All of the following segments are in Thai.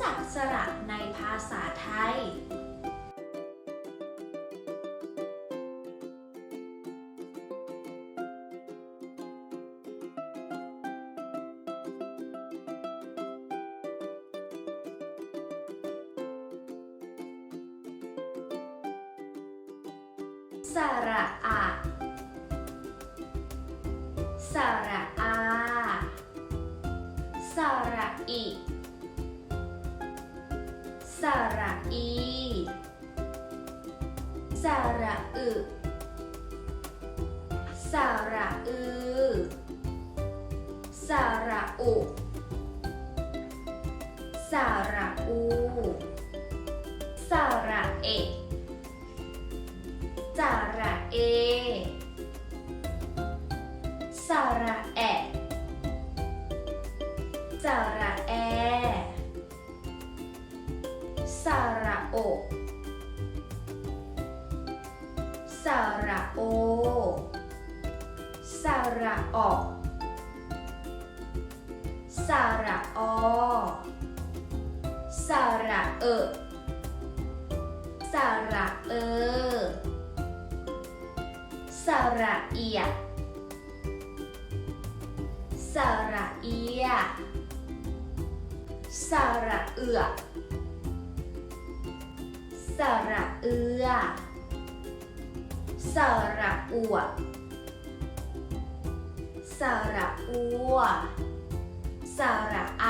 จักสระในภาษาไทย สระอาสระอา สระอี สระอี สระอึ สระอือ สระอุ สระอู สระเอ สระเอ สระโอสระโอสระออสระออสระเอสระเอสระเอียสระเอียสระเอือ สระเอือ สระอัว สระอัว สระอ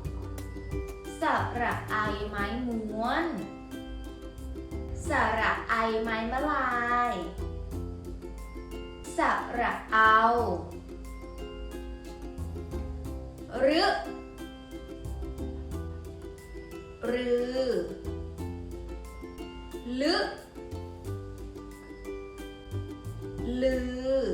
ำสระไอไม้ม้วน สระไอไม้มะลาย สระเอาหรึรือ ลึ ลือ